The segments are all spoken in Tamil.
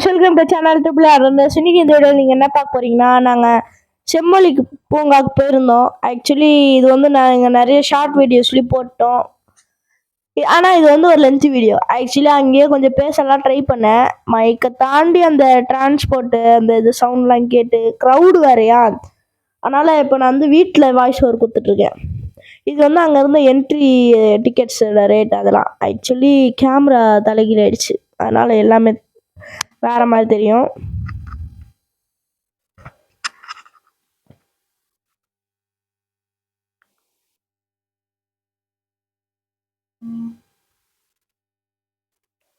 guys welcome to channel triple R இன்னைக்கு இந்த வீடியோ நீங்கள் என்ன பார்க்க போகிறீங்கன்னா நாங்கள் செம்மொழிக்கு பூங்காவுக்கு போயிருந்தோம். ஆக்சுவலி இது வந்து நாங்கள் நிறைய ஷார்ட் வீடியோஸ்லேயும் போட்டோம். ஆனால் இது வந்து ஒரு லென்த் வீடியோ ஆக்சுவலி அங்கேயே கொஞ்சம் பேசலாம் ட்ரை பண்ணேன். மைக்கை தாண்டி அந்த டிரான்ஸ்போர்ட்டு அந்த இது சவுண்ட்லாம் கேட்டு க்ரௌடு வேறையா? அதனால் இப்போ நான் வந்து வீட்டில் வாய்ஸ் ஓவர் கொடுத்துட்ருக்கேன். இது வந்து அங்கேருந்து என்ட்ரி டிக்கெட்ஸோட ரேட் அதெல்லாம். ஆக்சுவலி கேமரா தலைகீழாயிடுச்சு. அதனால் எல்லாமே வேற மாதிரி தெரியும்.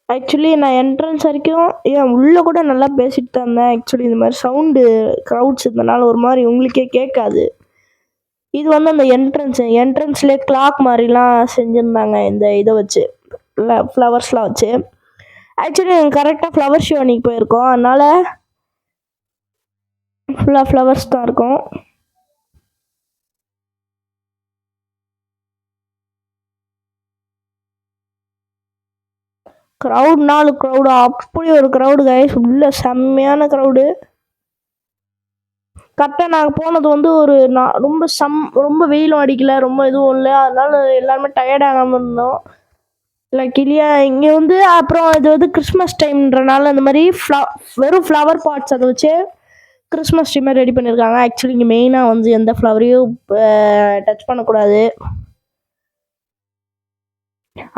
ஆக்சுவலி நான் என்ட்ரன்ஸ் வரைக்கும் ஏன் உள்ளே கூட நல்லா பேசிட்டு தான் இருந்தேன். ஆக்சுவலி இந்த மாதிரி சவுண்டு க்ரௌட்ஸ் இருந்தனால ஒரு மாதிரி உங்களுக்கே கேட்காது. இது வந்து அந்த என்ட்ரன்ஸ் என்ட்ரன்ஸ்லேயே கிளாக் மாதிரிலாம் செஞ்சுருந்தாங்க இந்த இதை வச்சு ஃப்ளவர்ஸ்லாம் வச்சு. ஆக்சுவலி நாங்கள் கரெக்டாக ஃப்ளவர் ஷோ அன்றைக்கி போயிருக்கோம். அதனால் ஃபுல்லாக ஃப்ளவர்ஸ் தான் இருக்கும். க்ரௌட் நாலு க்ரௌடு அப்படி ஒரு க்ரௌடு கைஸ் உள்ள செம்மையான க்ரௌடு கரெக்டாக நாங்கள் போனது வந்து ஒரு நான் ரொம்ப சம் ரொம்ப வெயிலும் அடிக்கல. ரொம்ப இதுவும் இல்லை. அதனால எல்லாருமே டயர்டாகாமல் இருந்தோம். லக்கிலியா இங்கே வந்து அப்புறம் இது வந்து கிறிஸ்மஸ் டைம்ன்றனால அந்த மாதிரி ஃப்ள வெறும் ஃப்ளவர் பாட்ஸ் அதை வச்சு கிறிஸ்மஸ் ட்ரீமே மாதிரி ரெடி பண்ணியிருக்காங்க ஆக்சுவலி இங்கே மெயினாக வந்து எந்த ஃப்ளவரையும் டச் பண்ணக்கூடாது.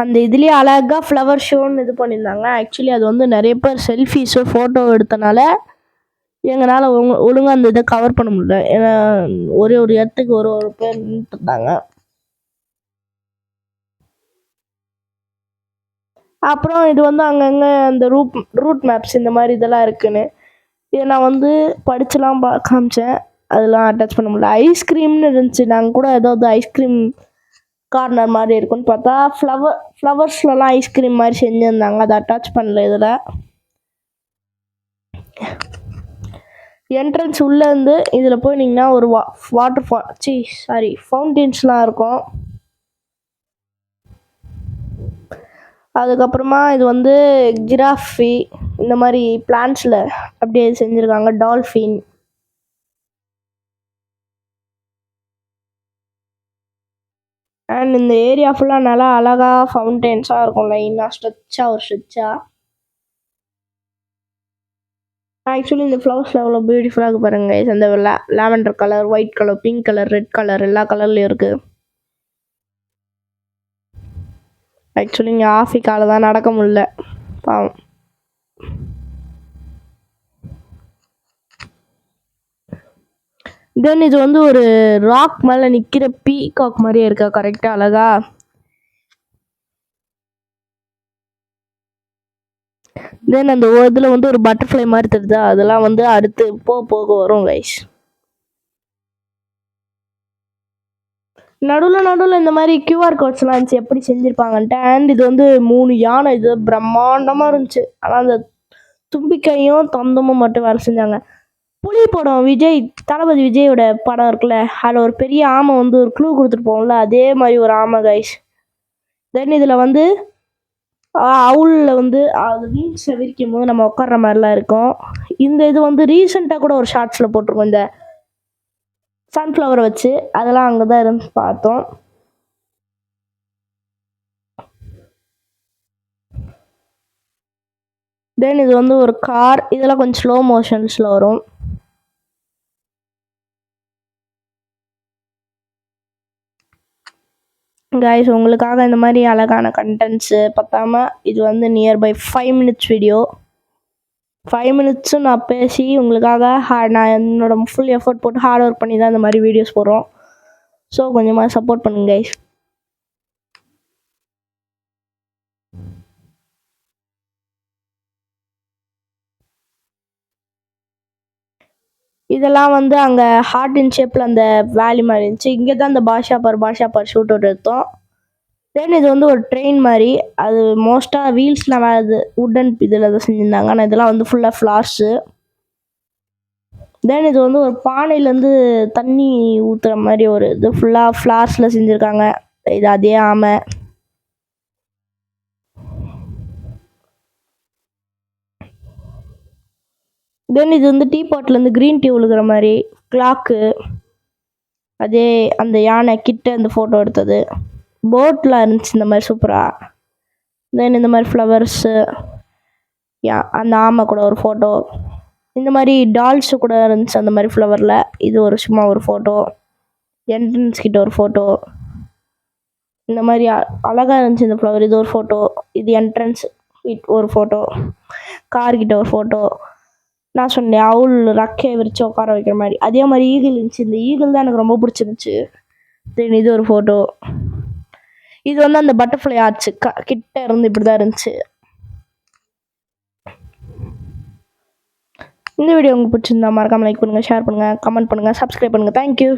அந்த இதுலேயே அழகாக ஃப்ளவர் ஷோன்னு இது பண்ணியிருந்தாங்க ஆக்சுவலி அது வந்து நிறைய பேர் செல்ஃபிஸோ ஃபோட்டோ எடுத்தனால எங்களால் ஒழுங்காக அந்த இதை கவர் பண்ண முடியல. ஏன்னா ஒரே ஒரு இடத்துக்கு ஒரு ஒரு பேர் நின்றுட்டு இருந்தாங்க. அப்புறம் இது வந்து அங்கங்கே அந்த ரூட் ரூட் மேப்ஸ் இந்த மாதிரி இதெல்லாம் இருக்குன்னு. இதை நான் வந்து படிச்சுலாம் பா காமிச்சேன். அதெல்லாம் அட்டாச் பண்ண முடியல. ஐஸ்கிரீம்னு இருந்துச்சு. நாங்கள் கூட ஏதாவது ஐஸ்கிரீம் கார்னர் மாதிரி இருக்குன்னு பார்த்தா ஃப்ளவர் ஃப்ளவர்ஸ்லலாம் ஐஸ்கிரீம் மாதிரி செஞ்சுருந்தாங்க. அதை அட்டாச் பண்ணல இதில். என்ட்ரன்ஸ் உள்ளேருந்து இதில் போய் போனீங்கன்னா ஒரு வா வாட்டர் ஃபால் சி சாரி ஃபவுண்டெயின்ஸ்லாம் இருக்கும். அதுக்கப்புறமா இது வந்து ஜிராஃபி இந்த மாதிரி பிளான்ஸில் அப்படியே செஞ்சுருக்காங்க டால்ஃபின். அண்ட் இந்த ஏரியா ஃபுல்லாக நல்லா அழகாக ஃபவுண்டென்ஸாக இருக்கும் லைனாக ஸ்ட்ரெச்சாக ஒரு ஸ்ட்ரெச்சாக ஆக்சுவலி இந்த ஃப்ளவர்ஸில் எவ்வளோ பியூட்டிஃபுல்லாக இருக்கு பாருங்க guys. அந்த லே lavender colour white colour pink colour red colour எல்லா கலர்லேயும் இருக்குது ஆக்சுவலி இங்கே ஆஃபிக்கால தான் நடக்க முடியல. பாவம். தென் இது வந்து ஒரு ராக் மேலே நிற்கிற பீகாக் மாதிரியே இருக்கா? கரெக்டாக அழகா? தென் அந்த இதில் வந்து ஒரு பட்டர்ஃப்ளை மாதிரி தெரியுதா? அதெல்லாம் வந்து அடுத்து போக போக வரும் கைஸ் நடுவில் நடுவில் இந்த மாதிரி கியூஆர் கோட்ஸ்லாம் இருந்துச்சு. எப்படி செஞ்சுருப்பாங்கன்ட்டு. அண்ட் இது வந்து மூணு யானை. இது பிரம்மாண்டமாக இருந்துச்சு. ஆனால் அந்த தும்பிக்கையும் தொந்தமும் மட்டும் வேலை செஞ்சாங்க. புலி படம் விஜய் தளபதி விஜயோட படம் இருக்குல்ல. அதில் ஒரு பெரிய ஆமை வந்து ஒரு க்ளூ கொடுத்துட்டு போகும்ல அதே மாதிரி ஒரு ஆமை கைஸ் தென் இதில் வந்து அவுளில் வந்து அது வீல்ஸை விரிக்கும் போது நம்ம உட்கார்ற மாதிரிலாம் இருக்கும். இந்த இது வந்து ரீசெண்டாக கூட ஒரு ஷார்ட்ஸில் போட்டிருக்கோம். இந்த சன்ஃப்ளவரை வச்சு அதெல்லாம் அங்கே தான் இருந்து பார்த்தோம். தென் இது வந்து ஒரு கார் இதெல்லாம் கொஞ்சம் ஸ்லோ மோஷன்ஸில் வரும். கைஸ் உங்களுக்காக இந்த மாதிரி அழகான கண்டென்ட்ஸு பத்தாம இது வந்து nearby five minutes video five மினிட்ஸும் நான் பேசி உங்களுக்காக நான் என்னோட ஃபுல் எஃபோர்ட் போட்டு ஹார்ட் ஒர்க் பண்ணி தான் இந்த மாதிரி வீடியோஸ் போடுறோம். ஸோ கொஞ்சமாக சப்போர்ட் பண்ணுங்க கைஸ் இதெல்லாம் வந்து அங்கே ஹார்ட் இன் ஷேப்பில் அந்த வேலி மாதிரி இருந்துச்சு. இங்கே தான் அந்த பாஷா பார் பாஷா பார் ஷூட் அவுட் எடுத்தோம் தென் இது வந்து ஒரு ட்ரெயின் மாதிரி அது மோஸ்ட்டாக வீல்ஸ்லாம் வேறு உட்டன் இதில் தான் செஞ்சுருந்தாங்க. ஆனால் இதெல்லாம் வந்து ஃபுல்லாக ஃப்ளார்ஸு தென் இது வந்து ஒரு பானையிலேருந்து தண்ணி ஊற்றுற மாதிரி ஒரு இது. ஃபுல்லாக ஃப்ளார்ஸில் செஞ்சுருக்காங்க. இது அதே ஆமை. தென் இது வந்து டீ பாட்டிலேருந்து க்ரீன் டீ உழுகிற மாதிரி கிளாக்கு அதே அந்த யானை கிட்ட அந்த ஃபோட்டோ எடுத்தது. போட்டில் இருந்துச்சு இந்த மாதிரி சூப்பராக தென் இந்த மாதிரி ஃப்ளவர்ஸு யா அந்த ஆமை கூட ஒரு ஃபோட்டோ இந்த மாதிரி டால்ஸு கூட இருந்துச்சு அந்த மாதிரி ஃப்ளவரில் இது ஒரு சும்மா ஒரு ஃபோட்டோ என்ட்ரன்ஸ் கிட்ட ஒரு ஃபோட்டோ இந்த மாதிரி அழகாக இருந்துச்சு இந்த ஃப்ளவர் இது ஒரு ஃபோட்டோ இது என்ட்ரன்ஸ் ஒரு ஃபோட்டோ கார்கிட்ட ஒரு ஃபோட்டோ நான் சொன்னேன் அவுல் ரக்கையை விரித்து உட்கார வைக்கிற மாதிரி. அதே மாதிரி ஈகிள் இருந்துச்சு. இந்த ஈகிள் தான் எனக்கு ரொம்ப பிடிச்சிருந்துச்சு. தென் இது ஒரு ஃபோட்டோ இது வந்து அந்த பட்டர்ஃப்ளை ஆச்சு. க கிட்ட இருந்து இப்படி தான் இருந்துச்சு. இந்த வீடியோ உங்களுக்கு பிடிச்சிருந்தா மறக்காம லைக் பண்ணுங்கள் ஷேர் பண்ணுங்கள் கமெண்ட் பண்ணுங்கள் சப்ஸ்கிரைப் பண்ணுங்கள் தேங்க்யூ